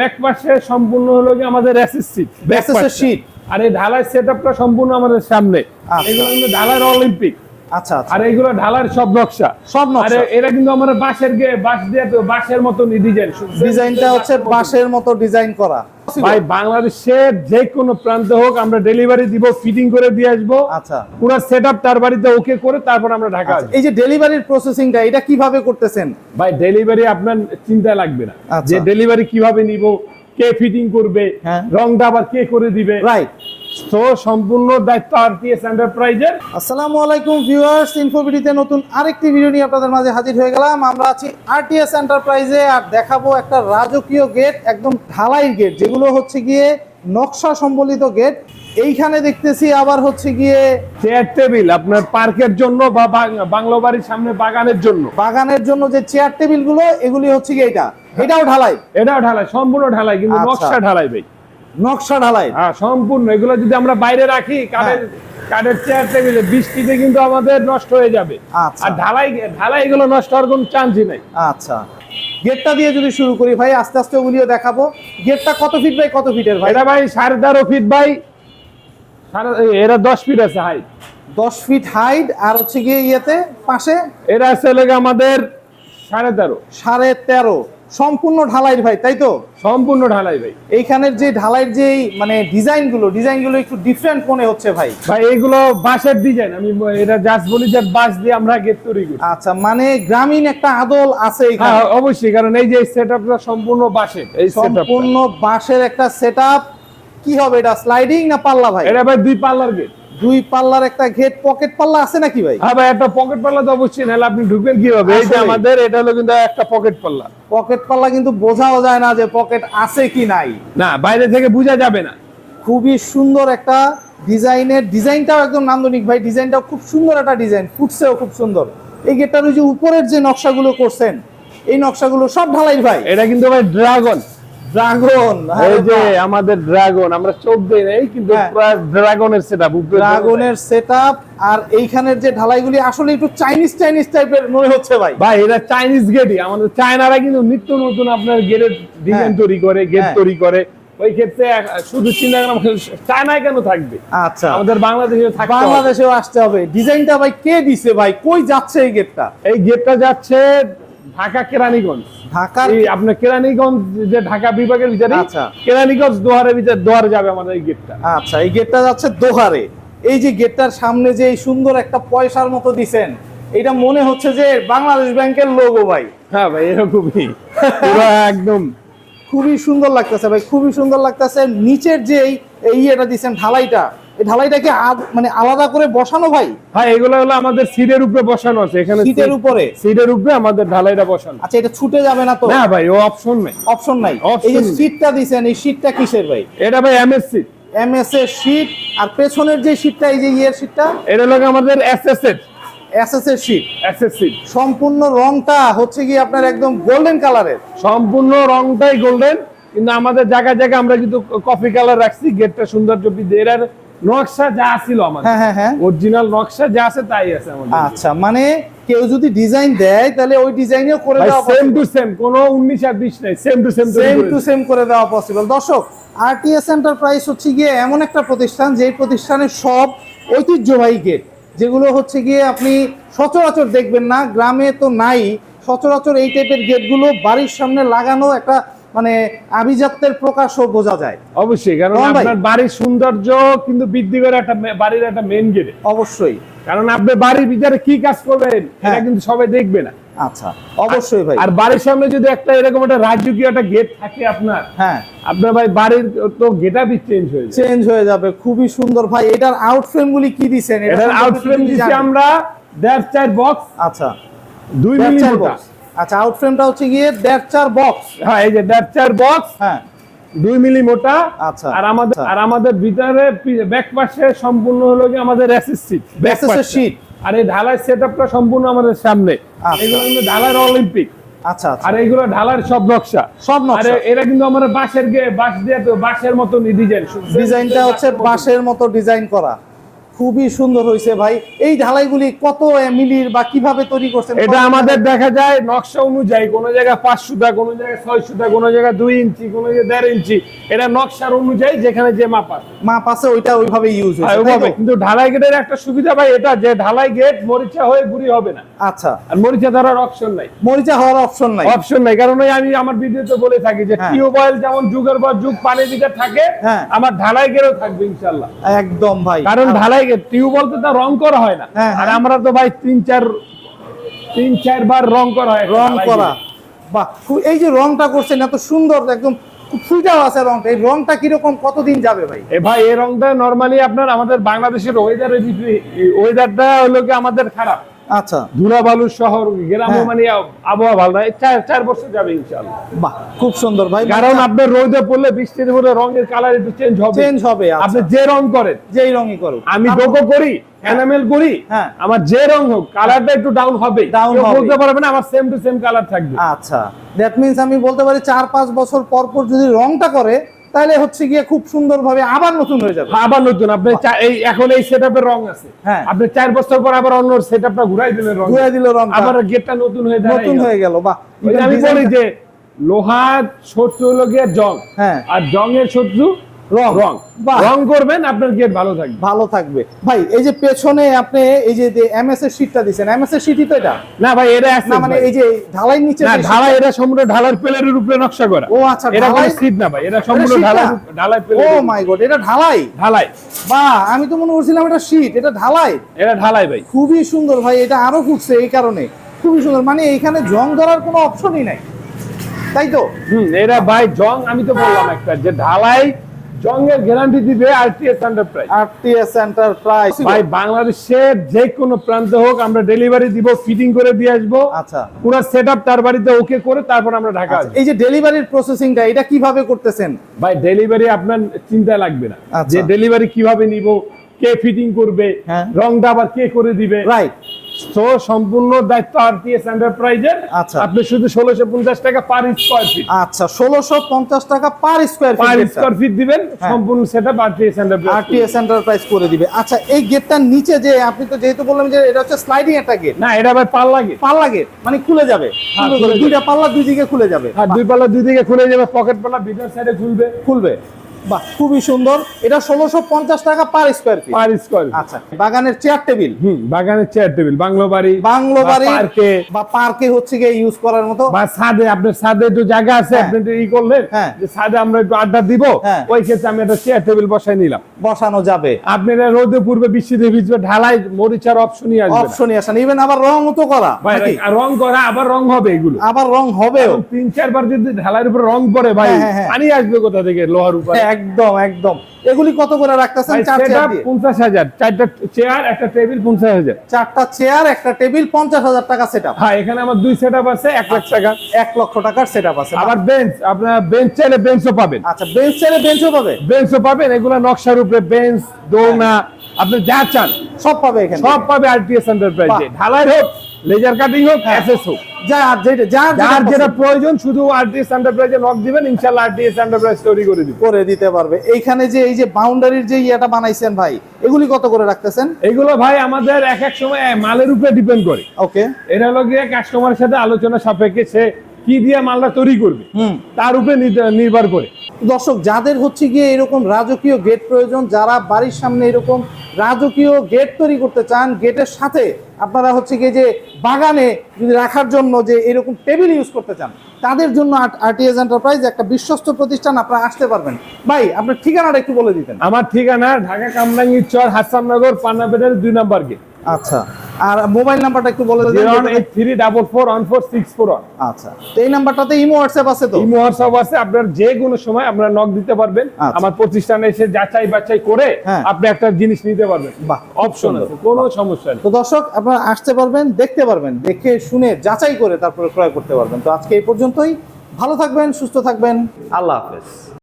Back পাশে সম্পূর্ণ হলো কি আমাদের আর এই ঢালাই সেটআপটা সম্পূর্ণ আমাদের সামনে। আচ্ছা। এগুলো কিন্তু ঢালাইয়ের অলিম্পিক আচ্ছা আচ্ছা। আর এইগুলো ঢালার সব নকশা। সব নকশা। এরা কিন্তু আমাদের বাঁশের বাঁশ দিয়ে বাঁশের মতন ডিজাইন ডিজাইনটা হচ্ছে বাঁশের মতো। ডিজাইন করা। ভাই বাংলাদেশের যে কোনো প্রান্তে হোক আমরা ডেলিভারি দিব ফিটিং করে দিয়ে আসব। আচ্ছা। পুরো সেটআপ তার বাড়িতে ওকে করে তারপর আমরা ঢাকা আচ্ছা, আসব। এই যে ডেলিভারির প্রসেসিংটা এটা কীভাবে করতেছেন? ভাই ডেলিভারি আপনার চিন্তা লাগবে না। আচ্ছা। যে ডেলিভারি কীভাবে নিব কে ফিটিং করবে হ্যাঁ। রংটা আবার কে করে দিবে। রাইট তো সম্পূর্ণ দায়িত্ব আরটিএস এন্টারপ্রাইজের আসসালামু আলাইকুম ভিউয়ার্স ইনফোভিডিতে নতুন আরেকটি ভিডিও নিয়ে আপনাদের মাঝে হাজির হয়ে গেলাম। আমরা আছি আরটিএস এন্টারপ্রাইজে আর দেখাবো একটা রাজকীয় গেট একদম ঢালাইয়ের গেট যেগুলো হচ্ছে গিয়ে নকশা সম্বলিত গেট এইখানে দেখতেছি আবার হচ্ছে গিয়ে চেয়ার টেবিল আপনার পার্কের জন্য বা বাং- বাংলো বাড়ির সামনে বাগানের জন্য। বাগানের জন্য যে চেয়ার টেবিলগুলো এগুলি হচ্ছে গিয়ে এটা। এটাও ঢালাই। এটাও ঢালাই সম্পূর্ণ ঢালাই কিন্তু আচ্ছা। নকশা ঢালাই ভাই। নকশা ঢালাই। হ্যাঁ সম্পূর্ণ। এগুলো যদি আমরা বাইরে রাখি কাঠের কাঠের চেয়ার টেবিলে বৃষ্টিতে কিন্তু আমাদের নষ্ট হয়ে যাবে। আচ্ছা। আর ঢালাই ঢালাই এগুলো নষ্ট হওয়ার কোনো চান্সই নাই। আচ্ছা। গেটটা দিয়ে যদি শুরু করি ভাই আস্তে আস্তে ওগুলিও দেখাবো। গেটটা কত ফিট বাই কত ফিটের ভাই? এটা ভাই সাড়ে তেরো ফিট বাই সাড়ে এরা দশ ফিট আছে হাইট দশ ফিট হাইট আর হচ্ছে গিয়ে ইয়েতে পাশে এরা আছে লেগে আমাদের সাড়ে তেরো। সাড়ে তেরো। সম্পূর্ণ ঢালাইয়ের ভাই তাই তো? সম্পূর্ণ ঢালাই ভাই। এইখানের যে ঢালাইয়ের যে মানে ডিজাইনগুলো ডিজাইনগুলো একটু ডিফারেন্ট মনে হচ্ছে ভাই। ভাই এইগুলো বাঁশের ডিজাইন আমি এটা জাস্ট বলি যে বাঁশ দিয়ে আমরা গেট তৈরি করি। আচ্ছা মানে গ্রামীণ একটা আদল আছে এখানে। হ্যাঁ অবশ্যই কারণ এই যে সেটআপটা সম্পূর্ণ বাঁশের এই সম্পূর্ণ বাঁশের একটা সেটআপ কি হবে এটা স্লাইডিং না পাল্লা ভাই? এটা ভাই দুই পাল্লার গেট দুই পাল্লার একটা গেট পকেট পাল্লা আছে নাকি ভাই? হ্যাঁ ভাই একটা পকেট পাল্লা তো অবশ্যই নাহলে আপনি ঢুকবেন কীভাবে? এই যে আমাদের এটা হলো কিন্তু একটা পকেট পাল্লা। পকেট পাল্লা কিন্তু বোঝাও যায় না যে পকেট আছে কি নাই। না বাইরে থেকে বোঝা যাবে না। খুবই সুন্দর একটা ডিজাইনের ডিজাইনটাও একদম নান্দনিক ভাই ডিজাইনটাও খুব সুন্দর একটা ডিজাইন ফুটছেও খুব সুন্দর। এই গেটটার ওই যে উপরের যে নকশাগুলো করছেন এই নকশাগুলো সব ঢালাই ভাই। এটা কিন্তু ভাই ড্রাগন ড্রাগন এই যে আমাদের ড্রাগন আমরা চোখ দেই নাই কিন্তু হ্যাঁ। ড্রাগনের সেটআপ ড্রাগনের সেটআপ আর এইখানের যে ঢালাইগুলি আসলে একটু চাইনিজ চাইনিজ টাইপের মনে হচ্ছে ভাই। ভাই এটা চাইনিজ গেটই আমাদের চায়নারা কিন্তু নিত্য নতুন আপনার গেটের ডিজাইন হ্যাঁ। তৈরি করে গেট হ্যাঁ। তৈরি করে। ওই ক্ষেত্রে শুধু চিন্তা করা চায়নায় কেন থাকবে? আচ্ছা। আমাদের বাংলাদেশে বাংলাদেশেও আসতে হবে। ডিজাইনটা ভাই কে দিছে ভাই? কই যাচ্ছে এই গেটটা এই গেটটা যাচ্ছে ঢাকা কেরানীগঞ্জ ঢাকার এই আপনার কেরানীগঞ্জ যে ঢাকা বিভাগের ভিতরে আচ্ছা। কেরানীগঞ্জ দোহারের ভিতরে দোহারে যাবে আমাদের এই গেটটা। আচ্ছা এই গেটটা যাচ্ছে দোহারে। এই যে গেটটার সামনে যে এই সুন্দর একটা পয়সার মতো দিছেন এটা মনে হচ্ছে যে বাংলাদেশ ব্যাংকের লোগো ভাই। হ্যাঁ ভাই এরকমই। পুরো একদম। খুবই সুন্দর লাগতেছে ভাই খুবই সুন্দর লাগতেছে। নিচের যে এই- ইয়েটা দিছেন ঢালাইটা এই ঢালাইটাকে মানে আলাদা করে বসানো ভাই? হ্যাঁ এগুলো হলো আমাদের সিটের উপরে বসানো আছে। এখানে সিটের উপরে? সিটের উপরে আমাদের ঢালাইটা বসানো। আচ্ছা এটা ছুটে যাবে না তো? না ভাই ও অপশন নেই। অপশন নাই। এই যে। শীটটা দিছেন এই শীটটা কিসের ভাই? এটা ভাই এমএসসি এমএস এর শীট আর পেছনের যে শীটটা এই যে ইয়ের শীটটা এটা হলো আমাদের এসএস এর। এসএস এর শীট এসএসসি সম্পূর্ণ রংটা হচ্ছে কি আপনার একদম গোল্ডেন কালারের সম্পূর্ণ রংটাই গোল্ডেন কিন্তু আমাদের জায়গায় জায়গায় আমরা কিন্তু কফি কালার রাখছি গেটটা সৌন্দর্য বৃদ্ধি এর নকশা যা ছিল আমাদের। হ্যাঁ হ্যাঁ হ্যাঁ। অরিজিনাল নকশা যা আছে তাই আছে আমাদের। আচ্ছা মানে কেউ যদি ডিজাইন দেয় তাহলে ওই ডিজাইনও করে দেওয়া সেম টু সেম কোনো 19 আর 20 নাই same to same same to same করে দেওয়া পসিবল দর্শক আরটিএস এন্টারপ্রাইজ হচ্ছে গিয়ে এমন একটা প্রতিষ্ঠান যেই প্রতিষ্ঠানের সব ঐতিহ্যবাহী গেট যেগুলো হচ্ছে গিয়ে আপনি সচরাচর দেখবেন না গ্রামে তো নাই। সচরাচর এই টাইপের গেটগুলো বাড়ির সামনে লাগানো একটা মানে আভিজাত্যের প্রকাশও বোঝা যায়। অবশ্যই কারণ আপনার বাড়ির সৌন্দর্য কিন্তু বৃদ্ধি করে একটা বাড়ির একটা মেন গেটে অবশ্যই। কারণ আপনি বাড়ির ভিতরে কি কাজ করবেন এটা হ্যাঁ। কিন্তু সবাই দেখবে না। আচ্ছা অবশ্যই ভাই। আর বাড়ির সামনে যদি একটা এরকম একটা রাজকীয় একটা গেট থাকে আপনার হ্যাঁ। আপনার ভাই বাড়ির তো গেটআপই চেঞ্জ হয়ে যায়। চেঞ্জ হয়ে যাবে খুবই সুন্দর ভাই। এটার আউট ফ্রেম গুলি কি দিছেন? এটার সম্পর্কে আউট ফ্রেম যদি আমরা দেড় চার বক্স আচ্ছা। দুই দেড় মিলি মোটা। আচ্ছা আউট ফ্রেমটা হচ্ছে গিয়ে দেড় চার বক্স হ্যাঁ এই যে দেড় চার বক্স হ্যাঁ। দুই মিলি মোটা। আচ্ছা, আর আমাদের আচ্ছা। আর আমাদের ভিতরে ব্যাক পাশে সম্পূর্ণ হলো কি আমাদের এসএসএস শীট আর এই ঢালাই সেটআপটা সম্পূর্ণ আমাদের সামনে। আচ্ছা। এগুলো কিন্তু ঢালাইয়ের অলিম্পিক আচ্ছা আচ্ছা। আর এইগুলো ঢালার সব নকশা। সব নকশা। আরে এরা কিন্তু আমরা বাঁশের গে বাঁশ দিয়ে বাঁশের মতো ডিজাইন ডিজাইনটা হচ্ছে বাঁশের মতো ডিজাইন করা। খুবই সুন্দর হয়েছে ভাই। এই ঢালাইগুলি কত মিলির বা কীভাবে তৈরি করছেন? এটা আমাদের দেখা যায় নকশা অনুযায়ী কোন জায়গায় পাঁচ সুতা কোন জায়গায় ছয় সুতা কোন জায়গায় দুই ইঞ্চি কোন জায়গায় দেড় ইঞ্চি। এটা নকশার অনুযায়ী যেখানে যে মাপ আছে। মাপ আছে ওইটা ওইভাবে ইউজ ওভাবে। তো? কিন্তু ঢালাই গেটের একটা সুবিধা ভাই এটা যে ঢালাই গেট মরিচা হয়ে গুড়ি হবে না। আচ্ছা। আর মরিচা ধরার অপশন নাই। মরিচা হওয়ার অপশন নাই। অপশন নাই কারণ আমি আমার ভিডিওতে বলে থাকি যে হ্যাঁ। টিউবওয়েল যেমন যুগের পর যুগ পানি দিতে থাকে হ্যাঁ। আমার ঢালাই গেটও থাকবে ইনশাল্লাহ একদম ভাই। কারণ ঢালাই গেট টিউবওয়েল তো তা রং করা হয় না। হ্যাঁ, আর হ্যাঁ। আমরা তো ভাই তিন চার তিন চারবার রং করা হয়। রং করা। বাহ এই যে রংটা করছেন এত সুন্দর একদম আছে রংটা। এই রংটা কীরকম কতদিন যাবে ভাই? এ ভাই এই রংটা নরমালি আপনার আমাদের বাংলাদেশের ওয়েদারের ওয়েদারটা হলো কি আমাদের খারাপ। আচ্ছা। ধুলাবালু শহর গ্রাম হ্যাঁ। মানে আবহাওয়া ভালো না। চার চার বছর যাবে ইনশাল্লাহ বাহ খুব সুন্দর ভাই। কারণ আপনার রোদে পড়লে বৃষ্টিতে পড়লে রঙের কালার একটু চেঞ্জ হবে। চেঞ্জ হবে আপনি যে রং করেন যেই রঙই আমি ডোকো করি এনামেল করি হ্যাঁ। আমার যে রং হোক কালারটা একটু ডাউন হবে। কেউ বলতে পারবে না আমার সেম টু সেম কালার থাকবে। আচ্ছা। দ্যাট মিন্স আমি বলতে পারি চার পাঁচ বছর পর পর যদি রংটা করে তাহলে হচ্ছে গিয়ে খুব সুন্দরভাবে আবার নতুন হয়ে যাবে। আবার নতুন আপনি এই এখন এই সেটআপের রং আছে। হ্যাঁ। আপনি চার বছর পর আবার অন্য সেটআপটা ঘুরাই দিলেন রং ঘুরাই দিল রং আবার গেটটা নতুন হয়ে যায় নতুন হয়ে গেল বাহ। আমি বলি যে লোহার শত্রু হলো গিয়ে জং। হ্যাঁ। আর জং এর শত্রু রং। রং। রং করবেন আপনার গেট ভালো থাকবে। ভালো থাকবে। ভাই এই যে পেছনে আপনি এই যে এমএস এর শীটটা দিছেন এমএস এর শীটই তো এটা? না ভাই এটা না মানে এই যে ঢালাই নিচে না যে ঢালা এটা সম্পূর্ণ ঢালার উপরে নকশা করা। ও আচ্ছা, এটা কোনো ঢালাই- সিট না ভাই এটা সম্পূর্ণ ঢালাই না? ও মাই গড এটা ঢালাই? ঢালাই। বাহ আমি তো মনে করছিলাম এটা শীট এটা ঢালাই। এটা ঢালাই ভাই। খুবই সুন্দর ভাই এটা আরও ফুটছে এই কারণে। খুবই সুন্দর মানে এইখানে জং ধরার কোনো অপশনই নাই। তাই তো? হুম এটা ভাই জং আমি তো বললাম একটা যে ঢালাই জংয়ের গ্যারান্টি দিবে আরটিএস এন্টারপ্রাইজ আরটিএস এন্টারপ্রাইজ ভাই বাংলাদেশের যে কোনো প্রান্তে হোক আমরা ডেলিভারি দিব ফিটিং করে দিয়ে আসব। আচ্ছা। পুরো সেটআপ তার বাড়িতে ওকে করে তারপর আমরা ঢাকা আচ্ছা, এই যে ডেলিভারির প্রসেসিংটা এটা কীভাবে করতেছেন? ভাই ডেলিভারি আপনার চিন্তা লাগবে না। আচ্ছা। যে ডেলিভারি কীভাবে নিব কে ফিটিং করবে হ্যাঁ। রংটা আবার কে করে দিবে। রাইট তো সম্পূর্ণ দায়িত্ব আরটিএস এন্টারপ্রাইজের আচ্ছা। আপনি শুধু ষোলোশো পঞ্চাশ টাকা পার স্কোয়ার ফিট আচ্ছা ষোলোশো পঞ্চাশ টাকা per square per feet square feet দিবেন হ্যাঁ। সম্পূর্ণ আরটিএস এন্টারপ্রাইজ আরটিএস এন্টারপ্রাইজ করে দিবে। আচ্ছা এই গেটটার নিচে যে আপনি তো যেহেতু বললাম যে এটা হচ্ছে স্লাইডিং একটা গেট না এটা ভাই পাল লাগে পাল্লা গেট মানে খুলে যাবে। হ্যাঁ, যাবে। দুইটা পাল্লা দুই দিকে খুলে যাবে। আর দুই পাল্লা দুই দিকে খুলে যাবে পকেট পাল্লা ভিতর সাইডে খুলবে। খুলবে। বাহ খুবই সুন্দর। এটা ষোলোশো পঞ্চাশ টাকা per square feet per square আচ্ছা বাগানের চেয়ার টেবিল হুম বাগানের চেয়ার টেবিল বাংলো বাড়ি বাংলো বাড়ি পার্কে বা পার্কে হচ্ছে গিয়ে ইউজ করার মতো। বা ছাদে আপনার ছাদে একটু জায়গা আছে হ্যাঁ। আপনি ই করলেন হ্যাঁ। যে ছাদে আমরা একটু আড্ডা দিব হ্যাঁ। ওই ক্ষেত্রে আমি একটা চেয়ার টেবিল বসাই নিলাম। বসানো যাবে। আপনি রোদে পূর্বে বৃষ্টিতে ভিজবে ঢালাই মরিচার অপশনই আসবে অপশনই আসেন ইভেন আবার রং তো করা? রং করা আবার রং হবে এগুলো। আবার রং এখন তিন চারবার যদি ঢালাইয়ের উপর রং পড়ে ভাই। পানি আসবে কোথা থেকে? লোহার উপরে। একদম একদম। এগুলি কত করে রাখতেছেন? চার চেয়ার দিয়ে। পঞ্চাশ হাজার। চারটা চেয়ার একটা টেবিল পঞ্চাশ হাজার। চারটা চেয়ার একটা টেবিল পঞ্চাশ হাজার টাকা সেট হ্যাঁ এখানে আমার দুই সেট আছে এক লাখ টাকা। এক লক্ষ টাকার সেট আছে। আবার বেঞ্চ আপনার বেঞ্চ চাইলে বেঞ্চও পাবেন। আচ্ছা বেঞ্চ চেয়ারে বেঞ্চও পাবে? বেঞ্চও পাবেন এগুলো নকশার উপরে বেঞ্চ দোলনা আপনি যা চান। সব পাবে এখানে সব পাবে আরটিএস এন্টারপ্রাইজে। ঢালাই হোক লেজার কাটিং হোক এসএস হোক। যার যেটা যার যার যেটা যেটা প্রয়োজন শুধু আরটিএস এন্টারপ্রাইজে নক দিবেন ইনশাআল্লাহ আরটিএস এন্টারপ্রাইজ তৈরি করে দিব। করে দিতে পারবে। এইখানে যে এই যে বাউন্ডারির যে ইয়েটা বানাইছেন ভাই এগুলি কত করে রাখতেছেন? এগুলো ভাই আমাদের এক এক সময় মালের উপরে ডিপেন্ড করে। ওকে এটা হলো গিয়ে কাস্টমারের সাথে আলোচনা সাপেক্ষে সে কি দিয়ে মালটা তৈরি করবে? তার উপরে নির্ভর- করে। দর্শক যাদের হচ্ছে গিয়ে এরকম রাজকীয় গেট প্রয়োজন যারা বাড়ির সামনে এরকম রাজকীয় গেট তৈরি করতে চান গেটের সাথে আপনারা হচ্ছে গিয়ে যে বাগানে যদি রাখার জন্য যে এরকম টেবিল ইউজ করতে চান তাদের জন্য আরটিএস এন্টারপ্রাইজ একটা বিশ্বস্ত প্রতিষ্ঠান আপনারা আসতে পারবেন। ভাই আপনার ঠিকানাটা একটু বলে দিতেন। আমার ঠিকানা ঢাকা কামরাঙ্গীর চর হাসাননগর পান্নাপেটের দুই নম্বর গেট আচ্ছা। আর মোবাইল নাম্বারটা একটু বলে দিন one eight three double four one four six four one. আচ্ছা। এই নাম্বারটাতে ইমো হোয়াটসঅ্যাপ আছে তো? ইমো হোয়াটসঅ্যাপ আছে আপনার যে কোনো সময় আপনারা নক দিতে পারবেন। আচ্ছা। আমার প্রতিষ্ঠানে এসে যাচাই বাছাই করে হ্যাঁ। আপনি একটা জিনিস নিতে পারবেন। অপশন আছে কোনো সমস্যা নেই। তো দর্শক আপনারা আসতে পারবেন দেখতে পারবেন দেখে শুনে যাচাই করে তারপরে ক্রয় করতে পারবেন। তো আজকে এই পর্যন্তই। ভালো থাকবেন সুস্থ থাকবেন। আল্লাহ হাফেজ।